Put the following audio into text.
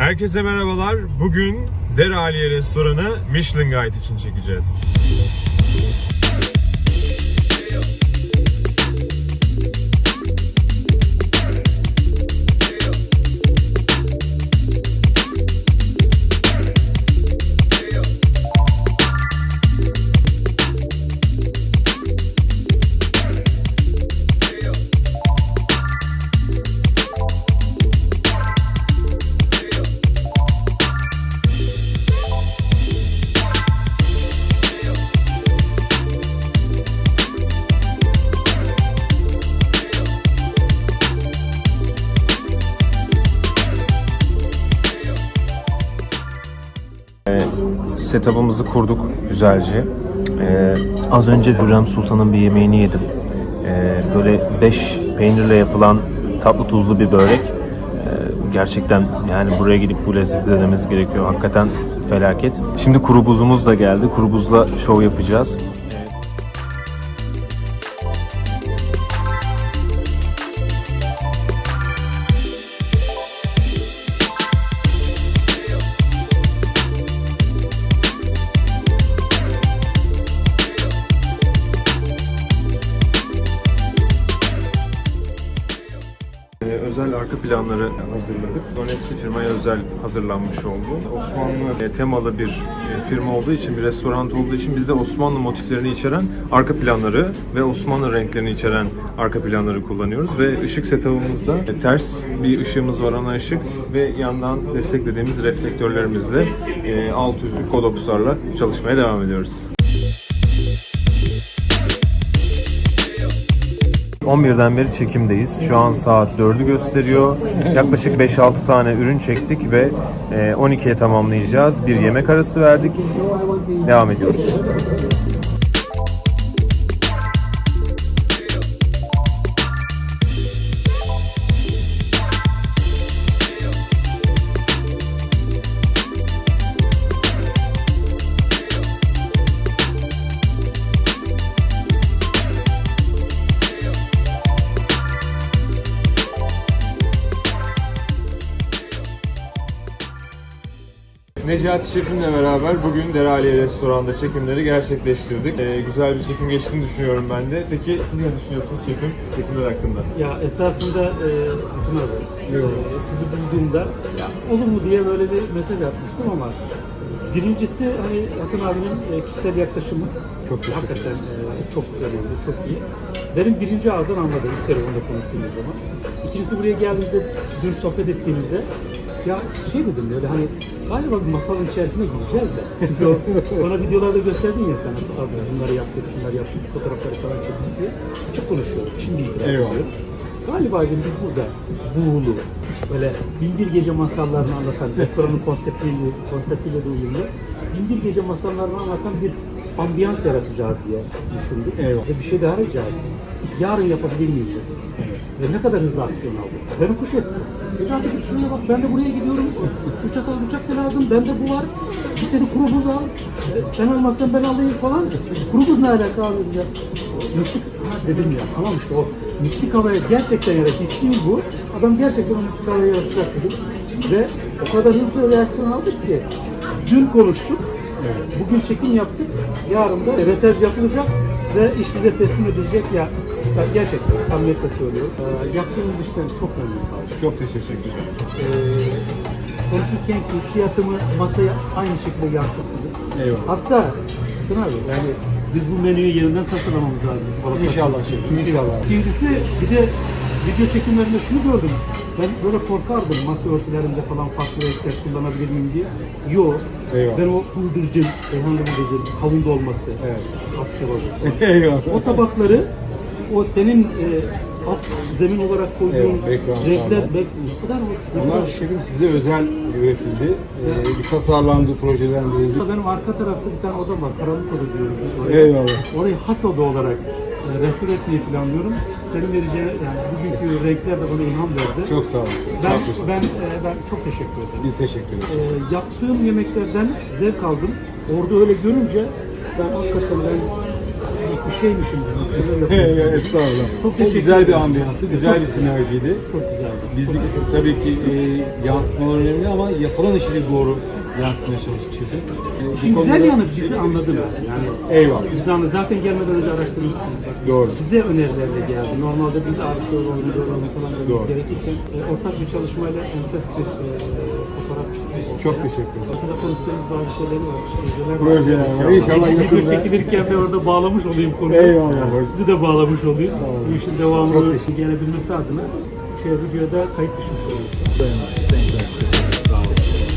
Herkese merhabalar. Bugün Deraliye Restoranı Michelin Guide için çekeceğiz. Setup'ımızı kurduk güzelce. Ee, az önce Hürrem Sultan'ın bir yemeğini yedim. Ee, böyle 5 peynirle yapılan tatlı tuzlu bir börek. Ee, gerçekten yani buraya gidip bu lezzeti denememiz gerekiyor. Hakikaten felaket. Şimdi kuru buzumuz da geldi. Kuru buzla şov yapacağız. Özel arka planları hazırladık. Bunların hepsi firmaya özel hazırlanmış oldu. Osmanlı e, temalı bir e, firma olduğu için, bir restoran olduğu için bizde Osmanlı motiflerini içeren arka planları ve Osmanlı renklerini içeren arka planları kullanıyoruz. Ve ışık setup'ımızda e, ters bir ışığımız var, ana ışık ve yandan desteklediğimiz reflektörlerimizle e, alt yüzlü kodokslarla çalışmaya devam ediyoruz. 11'den beri çekimdeyiz. Şu an saat 4'ü gösteriyor. Yaklaşık 5-6 tane ürün çektik ve e, 12'ye tamamlayacağız. Bir yemek arası verdik. Devam ediyoruz. Necati Şef'imle beraber bugün Deraliye Restoran'da çekimleri gerçekleştirdik. Ee, güzel bir çekim geçtiğini düşünüyorum ben de. Peki siz ne düşünüyorsunuz şefim çekimler hakkında? Ya esasında e, Hasan abi, e, sizi bulduğumda ya, olur mu diye böyle bir mesaj atmıştım ama birincisi hani Hasan abinin e, kişisel yaklaşımı Çok teşekkür hakikaten e, çok önemli, çok iyi. Benim birinci ağızdan anladığım telefonda konuştuğumuz zaman. İkincisi buraya geldiğimizde, dün sohbet ettiğimizde ya şey dedim böyle hani galiba bir masalın içerisine gireceğiz de. Bana videolarda gösterdin ya sen abi bunları yaptık, şunları yaptık, fotoğrafları falan çektik diye. Çok konuşuyoruz. Şimdi itiraf Eyvallah. ediyorum. Galiba dedim biz burada buğulu, böyle binbir gece masallarını anlatan, restoranın konseptiyle, konseptiyle de uyumlu, binbir gece masallarını anlatan bir ambiyans yaratacağız diye düşündük. Eyvallah. Ve bir şey daha rica ettim. Yarın yapabilir miyiz dedim. Ve ne kadar hızlı aksiyon aldı. Beni kuş etti. Necati git şuraya bak ben de buraya gidiyorum. Şu çatal bıçak da lazım. Bende bu var. Git dedi kuru buz al. E, Sen almazsan ben alayım falan. Kuru buz ne alaka abi ya. Mistik ha dedim ya tamam işte o mistik havaya gerçekten yarat. İsteği bu. Adam gerçekten o mistik havaya yaratacak dedim. Ve o kadar hızlı reaksiyon aldık ki dün konuştuk. Bugün çekim yaptık. Yarın da retaj yapılacak ve iş bize teslim edilecek ya. Ben gerçekten samimiyetle söylüyorum. Ee, yaptığımız işten çok memnun kaldım. Çok teşekkürler. Ee, konuşurken ki hissiyatımı masaya aynı şekilde yansıttınız. Eyvallah. Hatta Hasan abi yani biz bu menüyü yeniden tasarlamamız lazım. Balık İnşallah şefim, inşallah. İkincisi bir de video çekimlerinde şunu gördüm. Ben böyle korkardım masa örtülerinde falan farklı renkler kullanabilir miyim diye. Yok. Eyvallah. Ben o bıldırcın, Reyhanlı bıldırcın, kavun dolması, Evet. az kebabı. Eyvallah. O tabakları o senin e, alt zemin olarak koyduğun Evet, background renkler back, ne kadar hoş. Bunlar şefim size özel üretildi. Ee, bir tasarlandı, projelendirildi. Benim arka tarafta bir tane oda var. Karanlık oda diyoruz biz oraya. Eyvallah. Orayı has oda olarak e, restore etmeyi planlıyorum. Senin vereceğin yani bugünkü renkler de bana ilham verdi. Çok sağ olun. ben, Sağ olun. ben, e, ben çok teşekkür ederim. Biz teşekkür ederiz. E, yaptığım yemeklerden zevk aldım. Orada öyle görünce ben hakikaten ben bir şeymişim dedim. Estağfurullah. Çok Çok teşekkür güzel bir ambiyansı, güzel bir sinerjiydi. Çok güzeldi. Bizlik Çok tabii ki e, yansıtmalar önemli ama yapılan işi de doğru yansıtmaya şefim. E, Şimdi güzel konuda- yanı bizi anladınız. Yani Eyvallah. biz anladık. Zaten gelmeden önce araştırmışsınız. Doğru. Size önerilerle geldi. Normalde biz arşivler oynuyorlar falan Doğru. dememiz gerekirken e, ortak bir çalışmayla enfes bir e, fotoğraf çıktı. Çok teşekkür ederim. Aslında konuştuğumuz bazı şeyler var. projeler var. Projeler var. İnşallah Video yakında. çekilirken de orada bağlamış olayım konuyu. Eyvallah. Sizi de bağlamış olayım. Bu işin devamlı gelebilmesi adına şey videoda kayıt dışı bir şey.